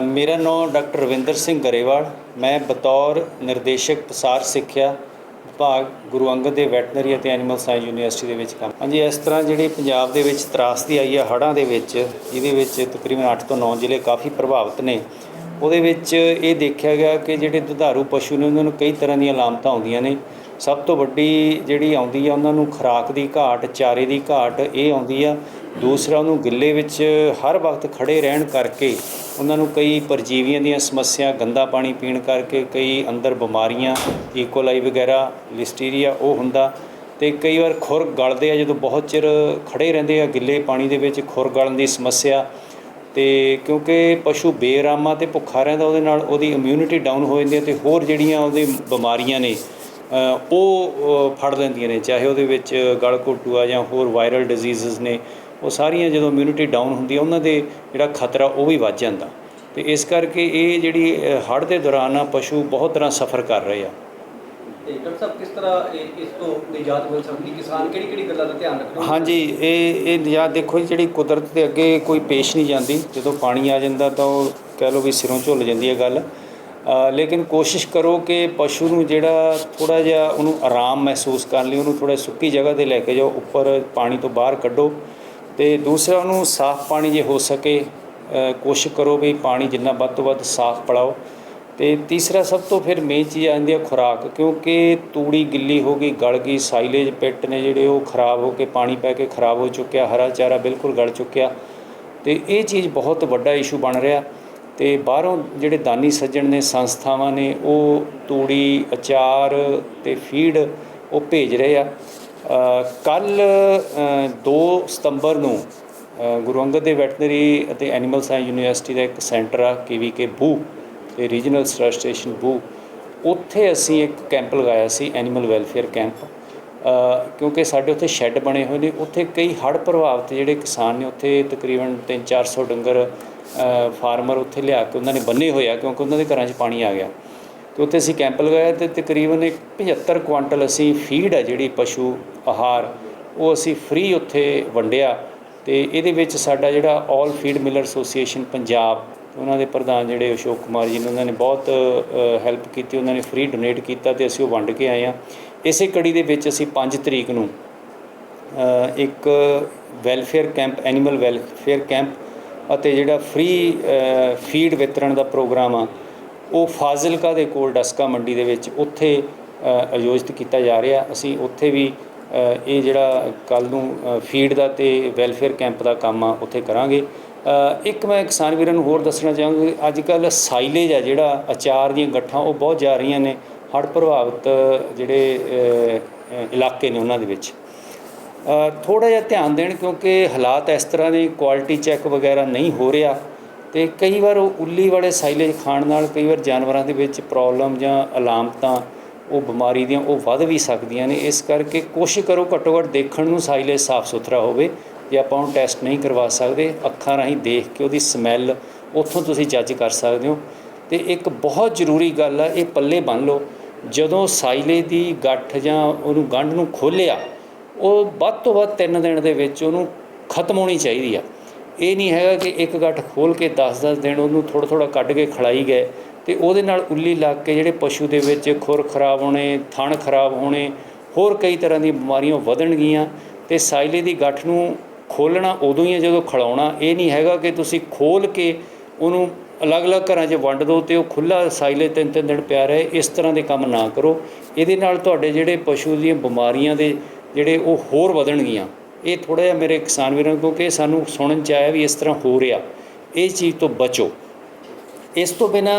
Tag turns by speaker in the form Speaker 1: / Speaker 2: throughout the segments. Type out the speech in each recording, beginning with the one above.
Speaker 1: ਮੇਰਾ ਨਾਮ ਡਾਕਟਰ ਰਵਿੰਦਰ ਸਿੰਘ ਗਰੇਵਾਲ, ਮੈਂ ਬਤੌਰ ਨਿਰਦੇਸ਼ਕ ਪਸਾਰ ਸਿੱਖਿਆ ਵਿਭਾਗ ਗੁਰੂ ਅੰਗਦ ਦੇ ਵੈਟਨਰੀ ਅਤੇ ਐਨੀਮਲ ਸਾਇੰਸ ਯੂਨੀਵਰਸਿਟੀ ਦੇ ਵਿੱਚ ਕੰਮ। ਹਾਂਜੀ, ਇਸ ਤਰ੍ਹਾਂ ਜਿਹੜੀ ਪੰਜਾਬ ਦੇ ਵਿੱਚ ਤਰਾਸਦੀ ਆਈ ਹੈ ਹੜ੍ਹਾਂ ਦੇ ਵਿੱਚ, ਜਿਹਦੇ ਵਿੱਚ ਤਕਰੀਬਨ 8 ਤੋਂ 9 ਜ਼ਿਲ੍ਹੇ ਕਾਫੀ ਪ੍ਰਭਾਵਿਤ ਨੇ, ਉਹਦੇ ਵਿੱਚ ਇਹ ਦੇਖਿਆ ਗਿਆ ਕਿ ਜਿਹੜੇ ਦੁਧਾਰੂ ਪਸ਼ੂ ਨੇ, ਉਹਨਾਂ ਨੂੰ ਕਈ ਤਰ੍ਹਾਂ ਦੀਆਂ ਲਾਮਤਾਂ ਆਉਂਦੀਆਂ ਨੇ। ਸਭ ਤੋਂ ਵੱਡੀ ਜਿਹੜੀ ਆਉਂਦੀ ਆ, ਉਹਨਾਂ ਨੂੰ ਖੁਰਾਕ ਦੀ ਘਾਟ, ਚਾਰੇ ਦੀ ਘਾਟ ਇਹ ਆਉਂਦੀ ਆ। ਦੂਸਰਾ, ਉਹਨੂੰ ਗਿੱਲੇ ਵਿੱਚ ਹਰ ਵਕਤ ਖੜੇ ਰਹਿਣ ਕਰਕੇ ਉਹਨਾਂ ਨੂੰ ਕਈ ਪਰਜੀਵੀਆਂ ਦੀਆਂ ਸਮੱਸਿਆ, ਗੰਦਾ ਪਾਣੀ ਪੀਣ ਕਰਕੇ ਕਈ ਅੰਦਰ ਬਿਮਾਰੀਆਂ e. ਈਕੋਲਾਈ ਵਗੈਰਾ ਲਿਸਟੀਰੀਆ ਉਹ ਹੁੰਦਾ ਤੇ ਕਈ ਵਾਰ ਖੁਰ ਗਲਦੇ ਆ, ਜਦੋਂ ਬਹੁਤ ਚਿਰ ਖੜੇ ਰਹਿੰਦੇ ਆ ਗਿੱਲੇ ਪਾਣੀ ਦੇ ਵਿੱਚ ਖੁਰ ਗਲਣ ਦੀ ਸਮੱਸਿਆ ਤੇ ਕਿਉਂਕਿ ਪਸ਼ੂ ਬੇਰਾਮਾ ਤੇ ਭੁੱਖਾ ਰਹਿੰਦਾ, ਉਹਦੇ ਨਾਲ ਉਹਦੀ ਇਮਿਊਨਿਟੀ ਡਾਊਨ ਹੋ ਜਾਂਦੀ ਹੈ ਤੇ ਹੋਰ ਜਿਹੜੀਆਂ ਉਹਦੇ ਬਿਮਾਰੀਆਂ ਨੇ ਉਹ ਫੜ ਲੈਂਦੀਆਂ ਨੇ ਚਾਹੇ ਉਹਦੇ ਵਿੱਚ ਗਲ ਘੋਟੂ ਆ ਜਾਂ ਹੋਰ ਵਾਇਰਲ ਡਿਜ਼ੀਜ਼ਸ ਨੇ ਉਹ ਸਾਰੀਆਂ ਜਦੋਂ ਇਮਿਊਨਿਟੀ ਡਾਊਨ ਹੁੰਦੀ ਹੈ ਉਹਨਾਂ ਦੇ ਜਿਹੜਾ ਖਤਰਾ ਉਹ ਵੀ ਵੱਧ ਜਾਂਦਾ। ਤੇ ਇਸ ਕਰਕੇ ਇਹ ਜਿਹੜੀ ਹੜ੍ਹ ਦੇ ਦੌਰਾਨ ਆ ਪਸ਼ੂ ਬਹੁਤ ਤਰ੍ਹਾਂ ਸਫਰ ਕਰ ਰਹੇ ਆ।
Speaker 2: ਡਾਕਟਰ ਸਾਹਿਬ ਕਿਸ ਤਰ੍ਹਾਂ ਇਸ ਤੋਂ ਨਿਜਾਤ ਮਿਲ ਸਕਦੀ? ਕਿਸਾਨ ਕਿਹੜੀ ਕਿਹੜੀ ਗੱਲਾਂ ਦਾ ਧਿਆਨ ਰੱਖਣ
Speaker 1: ਹਾਂਜੀ ਇਹ ਇਹ ਨਿਜਾਤ ਦੇਖੋ ਜੀ ਜਿਹੜੀ ਕੁਦਰਤ ਦੇ ਅੱਗੇ ਕੋਈ ਪੇਸ਼ ਨਹੀਂ ਜਾਂਦੀ। ਜਦੋਂ ਪਾਣੀ ਆ ਜਾਂਦਾ ਤਾਂ ਉਹ ਕਹਿ ਲਓ ਵੀ ਸਿਰੋਂ ਝੁੱਲ ਜਾਂਦੀ ਹੈ ਗੱਲ। ਲੇਕਿਨ ਕੋਸ਼ਿਸ਼ ਕਰੋ ਕਿ ਪਸ਼ੂ ਨੂੰ ਜਿਹੜਾ ਥੋੜਾ ਜਿਹਾ ਉਹਨੂੰ ਆਰਾਮ ਮਹਿਸੂਸ ਕਰਨ ਲਈ, ਉਹਨੂੰ ਥੋੜਾ ਸੁੱਕੀ ਜਗ੍ਹਾ ਤੇ ਲੈ ਕੇ ਜਾਓ, ਉੱਪਰ ਪਾਣੀ ਤੋਂ ਬਾਹਰ ਕੱਢੋ ਤੇ ਦੂਸਰਾ ਉਹਨੂੰ ਸਾਫ਼ ਪਾਣੀ ਜੇ ਹੋ ਸਕੇ ਕੋਸ਼ਿਸ਼ ਕਰੋ ਵੀ ਪਾਣੀ ਜਿੰਨਾ ਵੱਧ ਤੋਂ ਵੱਧ ਸਾਫ਼ ਪਿਲਾਓ ਤੇ ਤੀਸਰਾ ਸਭ ਤੋਂ ਫਿਰ ਮੇਨ ਚੀਜ਼ ਆ ਜਾਂਦੀ ਹੈ ਖੁਰਾਕ, ਕਿਉਂਕਿ ਤੂੜੀ ਗਿੱਲੀ ਹੋ ਗਈ, ਗਲ ਗਈ ਸਾਈਲੇਜ ਪਿੱਟ ਨੇ ਜਿਹੜੇ ਉਹ ਖਰਾਬ ਹੋ ਕੇ ਪਾਣੀ ਪੈ ਕੇ ਖਰਾਬ ਹੋ ਚੁੱਕਿਆ, ਹਰਾ ਚਾਰਾ ਬਿਲਕੁਲ ਗਲ ਚੁੱਕਿਆ ਤੇ ਇਹ ਚੀਜ਼ ਬਹੁਤ ਵੱਡਾ ਇਸ਼ੂ ਬਣ ਰਿਹਾ। ਤੇ ਬਾਹਰੋਂ ਜਿਹੜੇ ਦਾਨੀ ਸੱਜਣ ਨੇ, ਸੰਸਥਾਵਾਂ ਨੇ, ਉਹ ਤੂੜੀ, ਅਚਾਰ ਤੇ ਫੀਡ ਉਹ ਭੇਜ ਰਹੇ ਆ। ਕੱਲ 2 ਸਤੰਬਰ ਨੂੰ ਗੁਰੂ ਅੰਗਦ ਦੇ ਵੈਟਰਨਰੀ ਅਤੇ ਐਨੀਮਲ ਸਾਇੰਸ ਯੂਨੀਵਰਸਿਟੀ ਦਾ ਇੱਕ ਸੈਂਟਰ ਆ ਕੇਵੀਕੇ ਬੂ ਤੇ ਰੀਜਨਲ ਸਟੇਸ਼ਨ ਬੂ। ਉੱਥੇ ਅਸੀਂ ਇੱਕ ਕੈਂਪ ਲਗਾਇਆ ਸੀ, ਐਨੀਮਲ ਵੈਲਫੇਅਰ ਕੈਂਪ। ਕਿਉਂਕਿ ਸਾਡੇ ਉੱਥੇ ਸ਼ੈੱਡ ਬਣੇ ਹੋਏ ਨੇ, ਉੱਥੇ ਕਈ ਹੜ੍ਹ ਪ੍ਰਭਾਵਿਤ ਜਿਹੜੇ ਕਿਸਾਨ ਨੇ, ਉੱਥੇ ਤਕਰੀਬਨ 3-400 ਡੰਗਰ ਫਾਰਮਰ ਉੱਥੇ ਲਿਆ ਕੇ ਉਹਨਾਂ ਨੇ ਬੰਨੇ ਹੋਏ ਆ ਕਿਉਂਕਿ ਉਹਨਾਂ ਦੇ ਘਰਾਂ 'ਚ ਪਾਣੀ ਆ ਗਿਆ। ਤੇ ਉੱਥੇ ਅਸੀਂ ਕੈਂਪ ਲਗਾਇਆ ਤੇ ਤਕਰੀਬਨ ਇੱਕ 75 ਕੁਆਂਟਲ ਅਸੀਂ ਫੀਡ ਹੈ ਜਿਹੜੀ ਪਸ਼ੂ, ਆਹਾਰ, ਉਹ ਅਸੀਂ ਫ੍ਰੀ ਉੱਥੇ ਵੰਡਿਆ। ਤੇ ਇਹਦੇ ਵਿੱਚ ਸਾਡਾ ਜਿਹੜਾ all feed miller association Punjab, ਉਹਨਾਂ ਦੇ ਪ੍ਰਧਾਨ ਜਿਹੜੇ ਅਸ਼ੋਕ ਕੁਮਾਰ ਜੀ ਨੇ ਉਹਨਾਂ ਨੇ ਬਹੁਤ ਹੈਲਪ ਕੀਤੀ, ਉਹਨਾਂ ਨੇ ਫ੍ਰੀ ਡੋਨੇਟ ਕੀਤਾ ਤੇ ਅਸੀਂ ਉਹ ਵੰਡ ਕੇ ਆਏ ਆ ਇਸੇ ਕੜੀ ਦੇ ਵਿੱਚ ਅਸੀਂ 5 ਤਰੀਕ ਨੂੰ ਇੱਕ welfare camp animal welfare camp ਅਤੇ ਜਿਹੜਾ ਫ੍ਰੀ ਫੀਡ ਵਿਤਰਣ ਦਾ ਪ੍ਰੋਗਰਾਮ ਆ, ਉਹ ਫਾਜ਼ਿਲਕਾ ਦੇ ਕੋਲ ਡਸਕਾ ਮੰਡੀ ਦੇ ਵਿੱਚ ਉੱਥੇ ਆਯੋਜਿਤ ਕੀਤਾ ਜਾ ਰਿਹਾ। ਅਸੀਂ ਉੱਥੇ ਵੀ ਇਹ ਜਿਹੜਾ ਕੱਲ ਨੂੰ ਫੀਡ ਦਾ ਤੇ ਵੈਲਫੇਅਰ ਕੈਂਪ ਦਾ ਕੰਮ ਆ, ਉੱਥੇ ਕਰਾਂਗੇ। ਇੱਕ ਮੈਂ ਕਿਸਾਨ ਵੀਰਾਂ ਨੂੰ ਹੋਰ ਦੱਸਣਾ ਚਾਹਾਂਗਾ ਅੱਜ ਕੱਲ ਸਾਈਲੇਜ ਆ ਜਿਹੜਾ, ਅਚਾਰ ਦੀਆਂ ਗੱਠਾਂ, ਉਹ ਬਹੁਤ ਜਾ ਰਹੀਆਂ ਨੇ, ਹੜ੍ਹ ਪ੍ਰਭਾਵਿਤ ਜਿਹੜੇ ਇਲਾਕੇ ਨੇ ਉਹਨਾਂ ਦੇ ਵਿੱਚ। ਥੋੜਾ ਜਿਹਾ ਧਿਆਨ ਦੇਣ ਕਿਉਂਕਿ ਹਾਲਾਤ ਇਸ ਤਰ੍ਹਾਂ ਦੇ ਕੁਆਲਿਟੀ ਚੈੱਕ ਵਗੈਰਾ ਨਹੀਂ ਹੋ ਰਿਹਾ ਤੇ ਕਈ ਵਾਰ ਉਹ ਉੱਲੀ ਵਾਲੇ ਸਾਈਲੇਜ ਖਾਣ ਨਾਲ ਕਈ ਵਾਰ ਜਾਨਵਰਾਂ ਦੇ ਵਿੱਚ ਪ੍ਰੋਬਲਮ ਜਾਂ ਅਲਾਮਤਾਂ, ਉਹ ਬਿਮਾਰੀ ਦੀਆਂ ਉਹ ਵੱਧ ਵੀ ਸਕਦੀਆਂ ਨੇ। ਇਸ ਕਰਕੇ ਕੋਸ਼ਿਸ਼ ਕਰੋ ਘੱਟੋ ਘੱਟ ਦੇਖਣ ਨੂੰ ਸਾਈਲੇਜ ਸਾਫ਼ ਸੁਥਰਾ ਹੋਵੇ। ਜੇ ਆਪਾਂ ਉਹ ਟੈਸਟ ਨਹੀਂ ਕਰਵਾ ਸਕਦੇ, ਅੱਖਾਂ ਰਾਹੀਂ ਦੇਖ ਕੇ ਉਹਦੀ ਸਮੈਲ ਉੱਥੋਂ ਤੁਸੀਂ ਜੱਜ ਕਰ ਸਕਦੇ ਹੋ। ਤੇ ਇੱਕ ਬਹੁਤ ਜ਼ਰੂਰੀ ਗੱਲ ਆ, ਇਹ ਪੱਲੇ ਬੰਨ ਲਓ। ਜਦੋਂ ਸਾਈਲੇ ਦੀ ਗੱਠ ਜਾਂ ਉਹਨੂੰ ਗੰਢ ਨੂੰ ਖੋਲਿਆ ਉਹ ਵੱਧ ਤੋਂ ਵੱਧ 3 ਦਿਨ ਦੇ ਵਿੱਚ ਉਹਨੂੰ ਖਤਮ ਹੋਣੀ ਚਾਹੀਦੀ ਆ। ਇਹ ਨਹੀਂ ਹੈਗਾ ਕਿ ਇੱਕ ਗੱਠ ਖੋਲ ਕੇ 10-10 ਦਿਨ ਉਹਨੂੰ ਥੋੜਾ ਥੋੜਾ ਕੱਢ ਕੇ ਖਲਾਈ ਗਏ ਤੇ ਉਹਦੇ ਨਾਲ ਉੱਲੀ ਲੱਗ ਕੇ ਜਿਹੜੇ ਪਸ਼ੂ ਦੇ ਵਿੱਚ ਖੁਰ ਖਰਾਬ ਹੋਣੇ, ਥਣ ਖਰਾਬ ਹੋਣੇ, ਹੋਰ ਕਈ ਤਰ੍ਹਾਂ ਦੀਆਂ ਬਿਮਾਰੀਆਂ ਵਧਣਗੀਆਂ ਤੇ ਸਾਈਲੇ ਦੀ ਗੱਠ ਨੂੰ ਖੋਲਣਾ ਉਦੋਂ ਹੀ ਹੈ ਜਦੋਂ ਖਲਾਉਣਾ। ਇਹ ਨਹੀਂ ਹੈਗਾ ਕਿ ਤੁਸੀਂ ਖੋਲ ਕੇ ਉਹਨੂੰ ਅਲੱਗ-ਅਲੱਗ ਘਰਾਂ 'ਚ ਵੰਡ ਦਿਓ ਤੇ ਉਹ ਖੁੱਲਾ ਸਾਈਲੇ ਤਿੰਨ ਤਿੰਨ ਦਿਨ ਪਿਆ ਰਹੇ, ਇਸ ਤਰ੍ਹਾਂ ਦੇ ਕੰਮ ਨਾ ਕਰੋ। ਇਹਦੇ ਨਾਲ ਤੁਹਾਡੇ ਜਿਹੜੇ ਪਸ਼ੂ ਦੀਆਂ ਬਿਮਾਰੀਆਂ ਦੇ ਜਿਹੜੇ ਉਹ ਹੋਰ ਵਧਣਗੀਆਂ। ਇਹ ਥੋੜਾ ਜਿਹਾ ਮੇਰੇ ਕਿਸਾਨ ਵੀਰਾਂ ਨੂੰ, ਕਿਉਂਕਿ ਸਾਨੂੰ ਸੁਣਨ ਚ ਆਇਆ ਵੀ ਇਸ ਤਰ੍ਹਾਂ ਹੋ ਰਿਹਾ। ਇਹ ਚੀਜ਼ ਤੋਂ ਬਚੋ। ਇਸ ਤੋਂ ਬਿਨਾ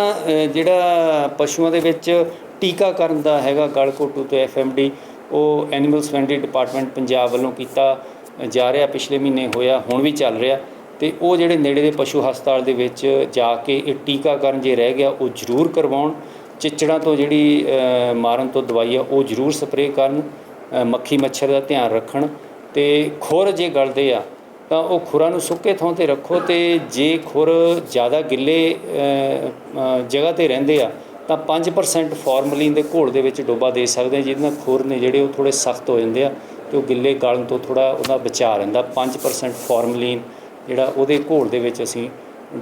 Speaker 1: ਜਿਹੜਾ ਪਸ਼ੂਆਂ ਦੇ ਵਿੱਚ ਟੀਕਾਕਰਨ ਦਾ ਹੈਗਾ ਗਲਘੋਟੂ ਤੇ ਐਫਐਮਡੀ, ਉਹ ਐਨੀਮਲ ਹਸਬੈਂਡਰੀ ਡਿਪਾਰਟਮੈਂਟ ਪੰਜਾਬ ਵੱਲੋਂ ਕੀਤਾ ਜਾ ਰਿਹਾ, ਪਿਛਲੇ ਮਹੀਨੇ ਹੋਇਆ, ਹੁਣ ਵੀ ਚੱਲ ਰਿਹਾ। ਤੇ ਉਹ ਜਿਹੜੇ ਨੇੜੇ ਦੇ ਪਸ਼ੂ ਹਸਪਤਾਲ ਦੇ ਵਿੱਚ ਜਾ ਕੇ ਇਹ ਟੀਕਾਕਰਨ ਜੇ ਰਹਿ ਗਿਆ, ਉਹ ਜ਼ਰੂਰ ਕਰਵਾਉਣ। ਚਿੱਚੜਾਂ ਤੋਂ ਜਿਹੜੀ ਮਾਰਨ ਤੋਂ ਦਵਾਈ ਆ, ਉਹ ਜ਼ਰੂਰ ਸਪਰੇਅ ਕਰਨ। ਮੱਖੀ ਮੱਛਰ ਦਾ ਧਿਆਨ ਰੱਖਣ ਤੇ ਖੁਰ ਜੇ ਗਲਦੇ ਆ, ਤਾਂ ਉਹ ਖੁਰਾਂ ਨੂੰ ਸੁੱਕੇ ਥਾਂ ਤੇ ਰੱਖੋ ਤੇ ਜੇ ਖੁਰ ਜ਼ਿਆਦਾ ਗਿੱਲੇ ਜਗ੍ਹਾ ਤੇ ਰਹਿੰਦੇ ਆ, ਤਾਂ 5% ਫਾਰਮਲਿਨ ਦੇ ਘੋਲ ਦੇ ਵਿੱਚ ਡੋਬਾ ਦੇ ਸਕਦੇ ਜਿਹਦੇ ਨਾਲ ਖੁਰ ਨੇ ਜਿਹੜੇ ਉਹ ਥੋੜੇ ਸਖਤ ਹੋ ਜਾਂਦੇ ਆ ਤੇ ਉਹ ਗਿੱਲੇ ਗਲਣ ਤੋਂ ਥੋੜਾ ਉਹਦਾ ਬਚਾਅ ਰਹਿੰਦਾ 5% ਫਾਰਮਲਿਨ ਜਿਹੜਾ ਉਹਦੇ ਘੋਲ ਦੇ ਵਿੱਚ ਅਸੀਂ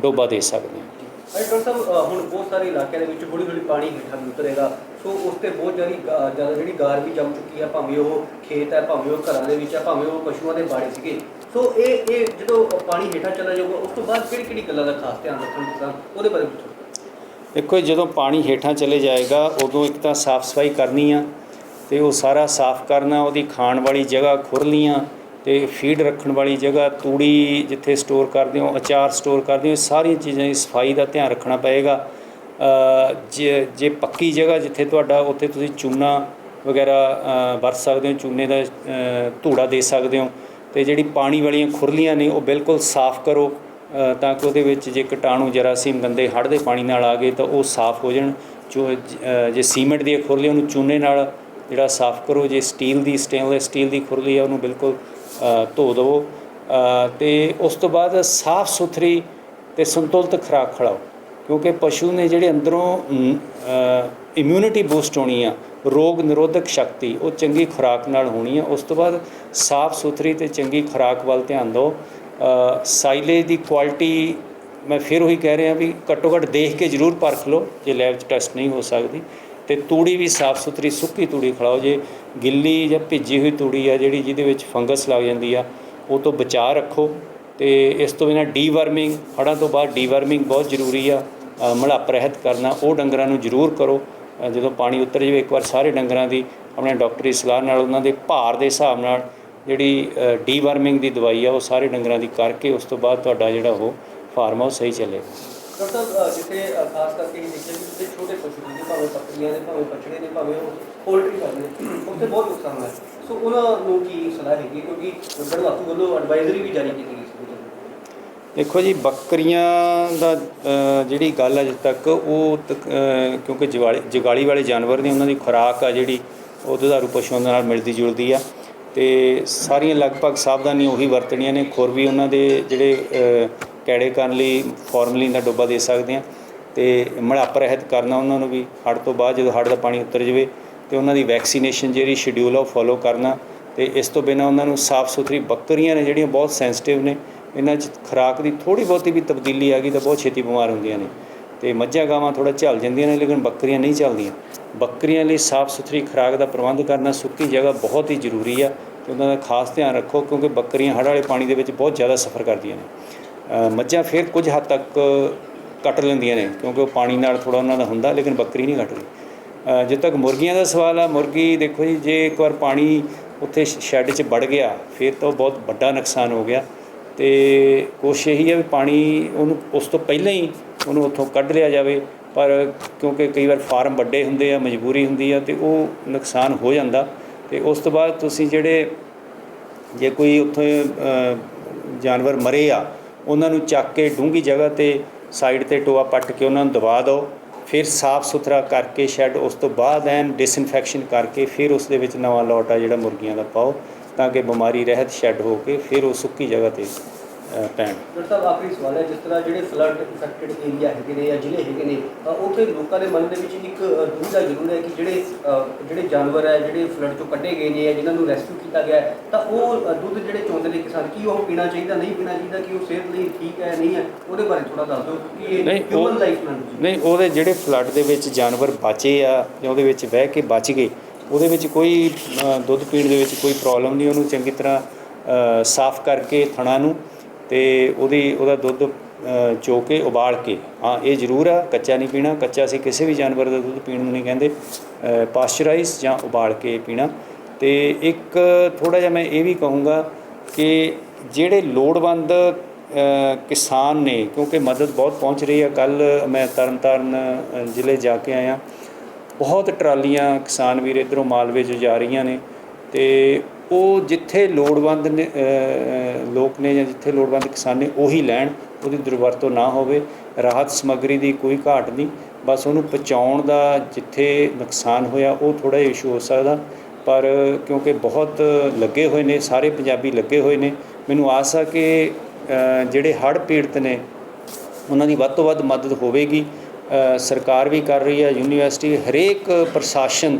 Speaker 1: ਡੋਬਾ ਦੇ ਸਕਦੇ ਹਾਂ
Speaker 2: ਡਾਕਟਰ ਸਾਹਿਬ ਹੁਣ ਬਹੁਤ ਸਾਰੇ ਇਲਾਕਿਆਂ ਦੇ ਵਿੱਚ ਹੌਲੀ ਹੌਲੀ ਪਾਣੀ ਹੇਠਾਂ ਉਤਰੇਗਾ ਸੋ ਉਸ ਤੇ ਬਹੁਤ ਜ਼ਿਆਦਾ ਜ਼ਿਆਦਾ ਜਿਹੜੀ ਗਾਰ ਵੀ ਜੰਮ ਚੁੱਕੀ ਹੈ ਭਾਵੇਂ ਉਹ ਖੇਤ ਹੈ ਭਾਵੇਂ ਉਹ ਘਰਾਂ ਦੇ ਵਿੱਚ ਹੈ ਭਾਵੇਂ ਉਹ ਪਸ਼ੂਆਂ ਦੇ ਬਾੜੇ ਸੀਗੇ। ਸੋ ਇਹ ਇਹ ਜਦੋਂ ਪਾਣੀ ਹੇਠਾਂ ਚਲਾ ਜਾਊਗਾ, ਉਸ ਤੋਂ ਬਾਅਦ ਕਿਹੜੀ ਕਿਹੜੀ ਗੱਲਾਂ ਦਾ ਖਾਸ ਧਿਆਨ ਰੱਖਣ ਕਿਸਾਨ ਉਹਦੇ ਬਾਰੇ ਪੁੱਛੋ।
Speaker 1: ਦੇਖੋ ਜਦੋਂ ਪਾਣੀ ਹੇਠਾਂ ਚਲੇ ਜਾਏਗਾ, ਉਦੋਂ ਇੱਕ ਤਾਂ ਸਾਫ਼ ਸਫ਼ਾਈ ਕਰਨੀ ਆ, ਤੇ ਉਹ ਸਾਰਾ ਸਾਫ਼ ਕਰਨਾ, ਉਹਦੀ ਖਾਣ ਵਾਲੀ ਜਗ੍ਹਾ ਖੁਰਲੀਆਂ ਤੇ ਫੀਡ ਰੱਖਣ ਵਾਲੀ ਜਗ੍ਹਾ, ਤੂੜੀ ਜਿੱਥੇ ਸਟੋਰ ਕਰਦੇ ਹੋ, ਅਚਾਰ ਸਟੋਰ ਕਰਦੇ ਹੋ, ਇਹ ਸਾਰੀਆਂ ਚੀਜ਼ਾਂ ਦੀ ਸਫ਼ਾਈ ਦਾ ਧਿਆਨ ਰੱਖਣਾ ਪਏਗਾ। ਜੇ ਜੇ ਪੱਕੀ ਜਗ੍ਹਾ ਜਿੱਥੇ ਤੁਹਾਡਾ ਉੱਥੇ ਤੁਸੀਂ ਚੂਨਾ ਵਗੈਰਾ ਵਰਤ ਸਕਦੇ ਹੋ ਚੂਨੇ ਦਾ ਧੂੜਾ ਦੇ ਸਕਦੇ ਹੋ ਤੇ ਜਿਹੜੀ ਪਾਣੀ ਵਾਲੀਆਂ ਖੁਰਲੀਆਂ ਨੇ ਉਹ ਬਿਲਕੁਲ ਸਾਫ਼ ਕਰੋ ਤਾਂ ਕਿ ਉਹਦੇ ਵਿੱਚ ਜੇ ਕੀਟਾਣੂ ਜਰਾਸੀਮ ਗੰਦੇ ਹੜ੍ਹ ਦੇ ਪਾਣੀ ਨਾਲ ਆ ਗਏ ਤਾਂ ਉਹ ਸਾਫ਼ ਹੋ ਜਾਣ। ਜੋ ਜੇ ਸੀਮੈਂਟ ਦੀ ਖੁਰਲੀ ਉਹਨੂੰ ਚੂਨੇ ਨਾਲ ਜਿਹੜਾ ਸਾਫ਼ ਕਰੋ ਜੇ ਸਟੀਲ ਦੀ ਸਟੇਨਲੈਸ ਸਟੀਲ ਦੀ ਖੁਰਲੀ ਆ ਉਹਨੂੰ ਬਿਲਕੁਲ ਧੋ ਦੇਵੋ। ਅ, ਤੇ ਉਸ ਤੋਂ ਬਾਅਦ ਸਾਫ਼ ਸੁਥਰੀ ਤੇ ਸੰਤੁਲਿਤ ਖੁਰਾਕ ਖਿਲਾਓ। ਕਿਉਂਕਿ ਪਸ਼ੂ ਨੇ ਜਿਹੜੇ ਅੰਦਰੋਂ ਇਮਿਊਨਿਟੀ ਬੂਸਟ ਹੋਣੀ ਆ, ਰੋਗ ਨਿਰੋਧਕ ਸ਼ਕਤੀ, ਉਹ ਚੰਗੀ ਖੁਰਾਕ ਨਾਲ ਹੋਣੀ ਆ, ਉਸ ਤੋਂ ਬਾਅਦ ਸਾਫ਼ ਸੁਥਰੀ ਤੇ ਚੰਗੀ ਖੁਰਾਕ ਵੱਲ ਧਿਆਨ ਦਿਓ। ਸਾਈਲੇਜ ਦੀ ਕੁਆਲਿਟੀ ਮੈਂ ਫਿਰ ਉਹੀ ਕਹਿ ਰਿਹਾ ਵੀ ਘੱਟੋ ਘੱਟ ਦੇਖ ਕੇ ਜ਼ਰੂਰ ਪਰਖ ਲਓ, ਜੇ ਲੈਬ 'ਚ ਟੈਸਟ ਨਹੀਂ ਹੋ ਸਕਦੀ। ਤੇ ਤੂੜੀ ਵੀ ਸਾਫ਼ ਸੁਥਰੀ, ਸੁੱਕੀ ਤੂੜੀ ਖਿਲਾਓ, ਜੇ ਗਿੱਲੀ ਜਾਂ ਭਿੱਜੀ ਹੋਈ ਤੂੜੀ ਆ, ਜਿਹੜੀ ਜਿਹਦੇ ਵਿੱਚ ਫੰਗਸ ਲੱਗ ਜਾਂਦੀ ਆ, ਉਹ ਤੋਂ ਬਚਾਅ ਰੱਖੋ। ਤੇ ਇਸ ਤੋਂ ਬਿਨਾਂ ਡੀਵਰਮਿੰਗ ਹੜ੍ਹਾਂ ਤੋਂ ਬਾਅਦ ਡੀਵਰਮਿੰਗ ਬਹੁਤ ਜ਼ਰੂਰੀ ਆ। ਮਲੱਪ ਰਹਿਤ ਕਰਨਾ, ਉਹ ਡੰਗਰਾਂ ਨੂੰ ਜ਼ਰੂਰ ਕਰੋ। ਜਦੋਂ ਪਾਣੀ ਉਤਰ ਜਾਵੇ, ਇੱਕ ਵਾਰ ਸਾਰੇ ਡੰਗਰਾਂ ਦੀ ਆਪਣੇ ਡਾਕਟਰੀ ਸਲਾਹ ਨਾਲ, ਉਹਨਾਂ ਦੇ ਭਾਰ ਦੇ ਹਿਸਾਬ ਨਾਲ, ਜਿਹੜੀ ਡੀਵਰਮਿੰਗ ਦੀ ਦਵਾਈ ਆ, ਉਹ ਸਾਰੇ ਡੰਗਰਾਂ ਦੀ ਕਰਕੇ, ਉਸ ਤੋਂ ਬਾਅਦ ਤੁਹਾਡਾ ਜਿਹੜਾ ਉਹ ਫਾਰਮ ਆ ਉਹ ਸਹੀ ਚੱਲੇਗਾ
Speaker 2: ਡਾਕਟਰ ਜਿੱਥੇ ਖਾਸ ਕਰਕੇ ਇਹ ਦੇਖਿਆ ਕਿ ਜਿੱਥੇ ਛੋਟੇ ਪਸ਼ੂ ਨੇ, ਭਾਵੇਂ ਬੱਕਰੀਆਂ ਨੇ ਭਾਵੇਂ ਬੱਚੜੇ ਨੇ, ਭਾਵੇਂ ਪੋਲਟਰੀ ਫਾਰਮ ਨੇ ਉੱਥੇ ਬਹੁਤ ਨੁਕਸਾਨ ਹੈ ਸੋ ਉਹਨਾਂ ਨੂੰ ਕੀ ਸਲਾਹ ਹੈਗੀ? ਕਿਉਂਕਿ ਗੜਵਾਤੂ ਵੱਲੋਂ ਐਡਵਾਈਜ਼ਰੀ ਵੀ ਜਾਰੀ ਕੀਤੀ
Speaker 1: ਦੇਖੋ ਜੀ, ਬੱਕਰੀਆਂ ਦਾ ਜਿਹੜੀ ਗੱਲ ਅਜੇ ਤੱਕ, ਉਹ ਤਕ- ਕਿਉਂਕਿ ਜਵਾਲੀ, ਜਗਾਲੀ ਵਾਲੇ ਜਾਨਵਰ ਨੇ, ਉਹਨਾਂ ਦੀ ਖੁਰਾਕ ਆ ਜਿਹੜੀ, ਉਹ ਦੁਧਾਰੂ ਪਸ਼ੂਆਂ ਦੇ ਨਾਲ ਮਿਲਦੀ ਜੁਲਦੀ ਆ। ਤੇ ਸਾਰੀਆਂ ਲਗਭਗ ਸਾਵਧਾਨੀਆਂ ਉਹੀ ਵਰਤਣੀਆਂ ਨੇ ਖੁਰ ਵੀ ਉਹਨਾਂ ਦੇ ਜਿਹੜੇ ਕੈੜੇ ਕਰਨ ਲਈ, ਫਾਰਮਲਿਨ ਦਾ ਡੋਬਾ ਦੇ ਸਕਦੇ ਆ। ਤੇ ਮੜਾਪ ਰਹਿਤ ਕਰਨਾ ਉਹਨਾਂ ਨੂੰ ਵੀ, ਹੜ੍ਹ ਤੋਂ ਬਾਅਦ ਜਦੋਂ ਹੜ੍ਹ ਦਾ ਪਾਣੀ ਉਤਰ ਜਾਵੇ, ਤੇ ਉਹਨਾਂ ਦੀ ਵੈਕਸੀਨੇਸ਼ਨ ਜਿਹੜੀ, ਸ਼ਡਿਊਲ ਆ ਉਹ ਫੋਲੋ ਕਰਨਾ। ਤੇ ਇਸ ਤੋਂ ਬਿਨਾਂ ਉਹਨਾਂ ਨੂੰ ਸਾਫ਼ ਸੁਥਰੀ ਬੱਕਰੀਆਂ ਨੇ ਜਿਹੜੀਆਂ ਬਹੁਤ ਸੈਂਸਿਟਿਵ ਨੇ ਇਹਨਾਂ 'ਚ ਖੁਰਾਕ ਦੀ ਥੋੜੀ ਬਹੁਤੀ ਵੀ ਤਬਦੀਲੀ ਆ ਗਈ ਤਾਂ ਬਹੁਤ ਛੇਤੀ ਬਿਮਾਰ ਹੁੰਦੀਆਂ ਨੇ। ਤੇ ਮੱਝਾਂ ਗਾਵਾਂ ਥੋੜਾ ਝੱਲ ਜਾਂਦੀਆਂ ਨੇ ਲੇਕਿਨ ਬੱਕਰੀਆਂ ਨਹੀਂ ਝੱਲਦੀਆਂ। ਬੱਕਰੀਆਂ ਲਈ ਸਾਫ਼ ਸੁਥਰੀ ਖੁਰਾਕ ਦਾ ਪ੍ਰਬੰਧ ਕਰਨਾ ਸੁੱਕੀ ਜਗ੍ਹਾ ਬਹੁਤ ਹੀ ਜ਼ਰੂਰੀ ਆ ਤੇ ਉਹਨਾਂ ਦਾ ਖਾਸ ਧਿਆਨ ਰੱਖੋ ਕਿਉਂਕਿ ਬੱਕਰੀਆਂ ਹੜ੍ਹ ਵਾਲੇ ਪਾਣੀ ਦੇ ਵਿੱਚ ਬਹੁਤ ਜ਼ਿਆਦਾ ਸਫ਼ਰ ਕਰਦੀਆਂ ਨੇ। ਮੱਝਾਂ ਫਿਰ ਕੁਝ ਹੱਦ ਤੱਕ ਕੱਟ ਲੈਂਦੀਆਂ ਨੇ ਕਿਉਂਕਿ ਉਹ ਪਾਣੀ ਨਾਲ ਥੋੜਾ ਉਹਨਾਂ ਦਾ ਹੁੰਦਾ ਲੇਕਿਨ ਬੱਕਰੀ ਨਹੀਂ ਕੱਟਦੀ। ਅ, ਤੱਕ ਮੁਰਗੀਆਂ ਦਾ ਸਵਾਲ ਆ ਮੁਰਗੀ ਦੇਖੋ ਜੀ ਜੇ ਇੱਕ ਵਾਰ ਪਾਣੀ ਉੱਥੇ ਸ਼ੈੱਡ 'ਚ ਵੜ ਗਿਆ, ਫਿਰ ਤਾਂ ਉਹ ਬਹੁਤ ਵੱਡਾ ਨੁਕਸਾਨ ਹੋ ਗਿਆ। ਤੇ ਕੋਸ਼ਿਸ਼ ਇਹੀ ਹੈ ਵੀ ਪਾਣੀ ਉਹਨੂੰ, ਉਸ ਤੋਂ ਪਹਿਲਾਂ ਹੀ ਉਹਨੂੰ ਉੱਥੋਂ ਕੱਢ ਲਿਆ ਜਾਵੇ, ਪਰ ਕਿਉਂਕਿ ਕਈ ਵਾਰ ਫਾਰਮ ਵੱਡੇ ਹੁੰਦੇ ਆ, ਮਜਬੂਰੀ ਹੁੰਦੀ ਆ, ਤੇ ਉਹ ਨੁਕਸਾਨ ਹੋ ਜਾਂਦਾ। ਤੇ ਉਸ ਤੋਂ ਬਾਅਦ ਤੁਸੀਂ ਜਿਹੜੇ, ਜੇ ਕੋਈ ਉੱਥੇ ਜਾਨਵਰ ਮਰੇ ਆ, ਉਹਨਾਂ ਨੂੰ ਚੱਕ ਕੇ ਡੂੰਘੀ ਜਗ੍ਹਾ ਤੇ ਸਾਈਡ ਤੇ ਟੋਆ ਪੱਟ ਕੇ ਉਹਨਾਂ ਨੂੰ ਦਬਾ ਦਿਓ। ਫਿਰ ਸਾਫ਼ ਸੁਥਰਾ ਕਰਕੇ ਸ਼ੈੱਡ, ਉਸ ਤੋਂ ਬਾਅਦ ਐਨ ਡਿਸਇਨਫੈਕਸ਼ਨ ਕਰਕੇ ਫਿਰ ਉਸ ਦੇ ਵਿੱਚ ਨਵਾਂ ਲੋਟ ਆ ਜਿਹੜਾ ਮੁਰਗੀਆਂ ਦਾ ਪਾਓ, ਤਾਂ ਕਿ ਬਿਮਾਰੀ ਰਹਿਤ ਸ਼ੈੱਡ ਹੋ ਕੇ ਫਿਰ ਉਹ ਸੁੱਕੀ ਜਗ੍ਹਾ ਤੇ ਪੈਣ
Speaker 2: ਡਾਕਟਰ ਸਾਹਿਬ ਆਖਰੀ ਸਵਾਲ ਹੈ ਜਿਸ ਤਰ੍ਹਾਂ ਜਿਹੜੇ ਫਲੱਡ ਇਫੈਕਟਡ ਏਰੀਆ ਹੈਗੇ ਨੇ ਜਾਂ ਜ਼ਿਲ੍ਹੇ ਹੈਗੇ ਨੇ ਅ, ਉੱਥੇ ਲੋਕਾਂ ਦੇ ਮਨ ਦੇ ਵਿੱਚ ਇੱਕ ਦੁਵਿਧਾ ਜ਼ਰੂਰ ਹੈ ਕਿ ਜਿਹੜੇ ਜਿਹੜੇ ਜਾਨਵਰ ਹੈ ਜਿਹੜੇ ਫਲੱਡ ਚੋਂ ਕੱਢੇ ਗਏ ਨੇ ਜਾਂ ਜਿਨ੍ਹਾਂ ਨੂੰ ਰੈਸਕਿਊ ਕੀਤਾ ਗਿਆ ਤਾਂ ਉਹ ਦੁੱਧ ਜਿਹੜੇ ਚੋਂਦੇ ਨੇ ਕਿਸਾਨ ਕੀ ਉਹ ਪੀਣਾ ਚਾਹੀਦਾ ਨਹੀਂ ਪੀਣਾ ਚਾਹੀਦਾ ਕਿ ਉਹ ਸਿਹਤ ਲਈ ਠੀਕ ਹੈ ਨਹੀਂ ਹੈ ਉਹਦੇ ਬਾਰੇ ਥੋੜਾ ਦੱਸ ਦਿਓ ਕਿ ਇਹ ਹਿਊਮਨ ਲਾਈਫ ਨਾਲ
Speaker 1: ਨਹੀਂ ਉਹਦੇ ਜਿਹੜੇ ਫਲੱਡ ਦੇ ਵਿੱਚ ਜਾਨਵਰ ਬਚੇ ਆ ਜਾਂ ਉਹਦੇ ਵਿੱਚ ਬਹਿ ਕੇ ਬਚ ਗਏ ਉਹਦੇ ਵਿੱਚ ਕੋਈ ਦੁੱਧ ਪੀਣ ਦੇ ਵਿੱਚ ਕੋਈ ਪ੍ਰੋਬਲਮ ਨਹੀਂ ਉਹਨੂੰ ਚੰਗੀ ਤਰ੍ਹਾਂ ਸਾਫ਼ ਕਰਕੇ ਥਣਾ ਨੂੰ ਤੇ ਉਹਦੀ ਉਹਦਾ ਦੁੱਧ ਚੋ ਕੇ ਉਬਾਲ ਕੇ ਹਾਂ ਇਹ ਜ਼ਰੂਰ ਆ ਕੱਚਾ ਨਹੀਂ ਪੀਣਾ ਕੱਚਾ ਅਸੀਂ ਕਿਸੇ ਵੀ ਜਾਨਵਰ ਦਾ ਦੁੱਧ ਪੀਣ ਨੂੰ ਨਹੀਂ ਕਹਿੰਦੇ ਪਾਸਚਰਾਈਜ਼ ਜਾਂ ਉਬਾਲ ਕੇ ਪੀਣਾ। ਤੇ ਇੱਕ ਥੋੜਾ ਜਿਹਾ ਮੈਂ ਇਹ ਵੀ ਕਹੂੰਗਾ ਕਿ ਜਿਹੜੇ ਲੋੜਵੰਦ ਕਿਸਾਨ ਨੇ ਕਿਉਂਕਿ ਮਦਦ ਬਹੁਤ ਪਹੁੰਚ ਰਹੀ ਹੈ ਕੱਲ ਮੈਂ ਤਰਨਤਾਰਨ ਅ, ਜ਼ਿਲ੍ਹੇ ਜਾ ਕੇ ਆਇਆ। ਬਹੁਤ ਟਰਾਲੀਆਂ ਕਿਸਾਨ ਵੀਰ ਇਧਰੋਂ ਮਾਲਵੇ 'ਚ ਜਾ ਰਹੀਆਂ ਨੇ ਤੇ ਉਹ ਜਿੱਥੇ ਲੋੜਵੰਦ ਨੇ ਲੋਕ ਨੇ ਜਾਂ ਜਿੱਥੇ ਲੋੜਵੰਦ ਕਿਸਾਨ ਨੇ ਉਹੀ ਲੈਣ, ਉਹਦੀ ਦੁਰਵਰਤੋਂ ਨਾ ਹੋਵੇ, ਰਾਹਤ ਸਮੱਗਰੀ ਦੀ ਕੋਈ ਘਾਟ ਨਹੀਂ, ਬਸ ਉਹਨੂੰ ਪਹੁੰਚਾਉਣ ਦਾ ਜਿੱਥੇ ਨੁਕਸਾਨ ਹੋਇਆ ਉਹ ਥੋੜਾ ਇਸ਼ੂ ਹੋ ਸਕਦਾ। ਪਰ ਕਿਉਂਕਿ ਬਹੁਤ ਲੱਗੇ ਹੋਏ ਨੇ, ਸਾਰੇ ਪੰਜਾਬੀ ਲੱਗੇ ਹੋਏ ਨੇ, ਮੈਨੂੰ ਆਸ ਆ ਕਿ ਜਿਹੜੇ ਹੜ੍ਹ ਪੀੜਤ ਨੇ, ਉਹਨਾਂ ਦੀ ਵੱਧ ਤੋਂ ਵੱਧ ਮਦਦ ਹੋਵੇਗੀ। ਸਰਕਾਰ ਵੀ ਕਰ ਰਹੀ ਹੈ, ਯੂਨੀਵਰਸਿਟੀ ਹਰੇਕ ਪ੍ਰਸ਼ਾਸਨ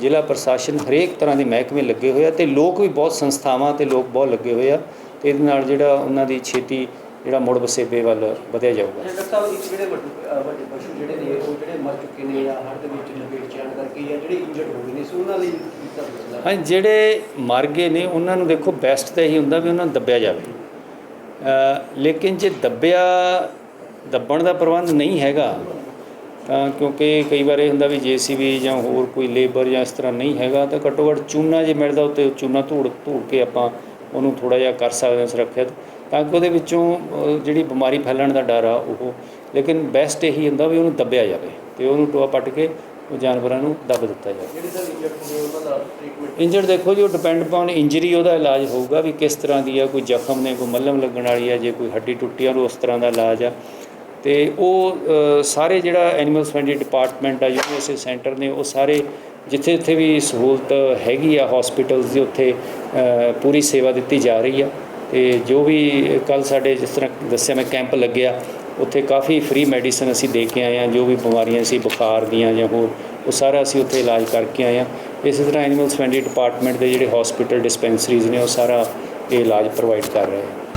Speaker 1: ਜ਼ਿਲ੍ਹਾ ਪ੍ਰਸ਼ਾਸਨ ਹਰੇਕ ਤਰ੍ਹਾਂ ਦੇ ਮਹਿਕਮੇ ਲੱਗੇ ਹੋਏ ਆ ਤੇ ਲੋਕ ਵੀ ਬਹੁਤ ਸੰਸਥਾਵਾਂ ਤੇ ਲੋਕ ਬਹੁਤ ਲੱਗੇ ਹੋਏ ਆ ਤੇ ਇਹਦੇ ਨਾਲ ਜਿਹੜਾ ਉਹਨਾਂ ਦੀ ਛੇਤੀ ਜਿਹੜਾ ਮੁੜ ਵਸੇਬੇ ਵੱਲ ਵਧਿਆ ਜਾਊਗਾ।
Speaker 2: ਡਾਕਟਰ ਸਾਹਿਬ ਇੱਕ ਜਿਹੜੇ ਵੱਡੇ ਅ, ਵੱਡੇ ਪਸ਼ੂ ਜਿਹੜੇ ਨੇ ਉਹ ਜਿਹੜੇ ਮਰ ਚੁੱਕੇ ਨੇ ਜਾਂ ਹੜ੍ਹ ਦੇ ਵਿੱਚ ਲਪੇਟ ਚ ਆਉਣ ਕਰਕੇ ਜਾਂ ਜਿਹੜੇ ਇੰਜਰਡ ਹੋ ਗਏ ਨੇ ਸੋ ਉਹਨਾਂ ਲਈ
Speaker 1: ਹਾਂ ਜਿਹੜੇ ਮਰ ਗਏ ਨੇ ਉਹਨਾਂ ਨੂੰ ਦੇਖੋ ਬੈਸਟ ਤਾਂ ਇਹੀ ਹੁੰਦਾ ਵੀ ਉਹਨਾਂ ਨੂੰ ਦੱਬਿਆ ਜਾਵੇ। ਲੇਕਿਨ ਜੇ ਦੱਬਿਆ ਦੱਬਣ ਦਾ ਪ੍ਰਬੰਧ ਨਹੀਂ ਹੈਗਾ ਕਿਉਂਕਿ ਕਈ ਵਾਰ ਇਹ ਹੁੰਦਾ ਵੀ ਜੀਸੀਬੀ ਜਾਂ ਹੋਰ ਕੋਈ ਲੇਬਰ ਜਾਂ ਇਸ ਤਰ੍ਹਾਂ ਨਹੀਂ ਹੈਗਾ ਤਾਂ ਘੱਟੋ ਘੱਟ ਚੂਨਾ ਜੇ ਮਿਲਦਾ ਉੱਤੇ ਚੂਨਾ ਧੂੜ ਧੂੜ ਕੇ ਆਪਾਂ ਉਹਨੂੰ ਥੋੜਾ ਜਿਹਾ ਕਰ ਸਕਦੇ ਹਾਂ ਸੁਰੱਖਿਅਤ। ਤਾਂ ਕਿ ਉਹਦੇ ਵਿੱਚੋਂ ਜਿਹੜੀ ਬਿਮਾਰੀ ਫੈਲਣ ਦਾ ਡਰ ਆ ਉਹ ਲੇਕਿਨ ਬੈਸਟ ਇਹੀ ਹੁੰਦਾ ਵੀ ਉਹਨੂੰ ਦੱਬਿਆ ਜਾਵੇ ਤੇ ਉਹਨੂੰ ਟੋਆ ਪੱਟ ਕੇ ਉਹ ਜਾਨਵਰਾਂ ਨੂੰ ਦੱਬ ਦਿੱਤਾ ਜਾਵੇ।
Speaker 2: ਜਿਹੜੇ ਸਰ ਇੰਜਰਡ ਹੋ ਗਏ ਉਹਨਾਂ ਦਾ ਟ੍ਰੀਟਮੈਂਟ
Speaker 1: ਇੰਜਰਡ ਦੇਖੋ ਜੀ ਉਹ ਡਿਪੈਂਡ ਪਾਨ ਇੰਜਰੀ ਉਹਦਾ ਇਲਾਜ ਹੋਊਗਾ ਵੀ ਕਿਸ ਤਰ੍ਹਾਂ ਦੀ ਆ ਕੋਈ ਜ਼ਖਮ ਨੇ ਕੋਈ ਮੱਲਮ ਲੱਗਣ ਵਾਲੀ ਆ ਜੇ ਕੋਈ ਹੱਡੀ ਟੁੱਟੀ ਆ ਉਹ ਉਸ ਤਰ੍ਹਾਂ ਦਾ ਇਲਾਜ ਆ। ਤੇ ਉਹ ਸਾਰੇ ਜਿਹੜਾ ਐਨੀਮਲ ਹਸਬੈਂਡਰੀ ਡਿਪਾਰਟਮੈਂਟ ਆ, ਯੂਨੀਵਰਸਿਟੀ ਸੈਂਟਰ ਨੇ, ਉਹ ਸਾਰੇ ਜਿੱਥੇ ਜਿੱਥੇ ਵੀ ਸਹੂਲਤ ਹੈਗੀ ਆ ਹਸਪੀਟਲਸ ਦੀ ਉੱਥੇ ਪੂਰੀ ਸੇਵਾ ਦਿੱਤੀ ਜਾ ਰਹੀ ਆ। ਤੇ ਜੋ ਵੀ ਕੱਲ ਸਾਡੇ ਜਿਸ ਤਰ੍ਹਾਂ ਦੱਸਿਆ ਮੈਂ ਕੈਂਪ ਲੱਗਿਆ, ਉੱਥੇ ਕਾਫੀ ਫ੍ਰੀ ਮੈਡੀਸਨ ਅਸੀਂ ਦੇ ਕੇ ਆਏ ਹਾਂ ਜੋ ਵੀ ਬਿਮਾਰੀਆਂ ਸੀ, ਬੁਖਾਰ ਦੀਆਂ ਜਾਂ ਹੋਰ, ਉਹ ਸਾਰਾ ਅਸੀਂ ਉੱਥੇ ਇਲਾਜ ਕਰਕੇ ਆਏ ਹਾਂ ਇਸੇ ਤਰ੍ਹਾਂ ਐਨੀਮਲ ਹਸਬੈਂਡਰੀ ਡਿਪਾਰਟਮੈਂਟ ਦੇ ਜਿਹੜੇ ਹਸਪੀਟਲ ਡਿਸਪੈਂਸਰੀਜ਼ ਨੇ, ਉਹ ਸਾਰਾ ਇਹ ਇਲਾਜ ਪ੍ਰੋਵਾਈਡ ਕਰ ਰਹੇ ਆ।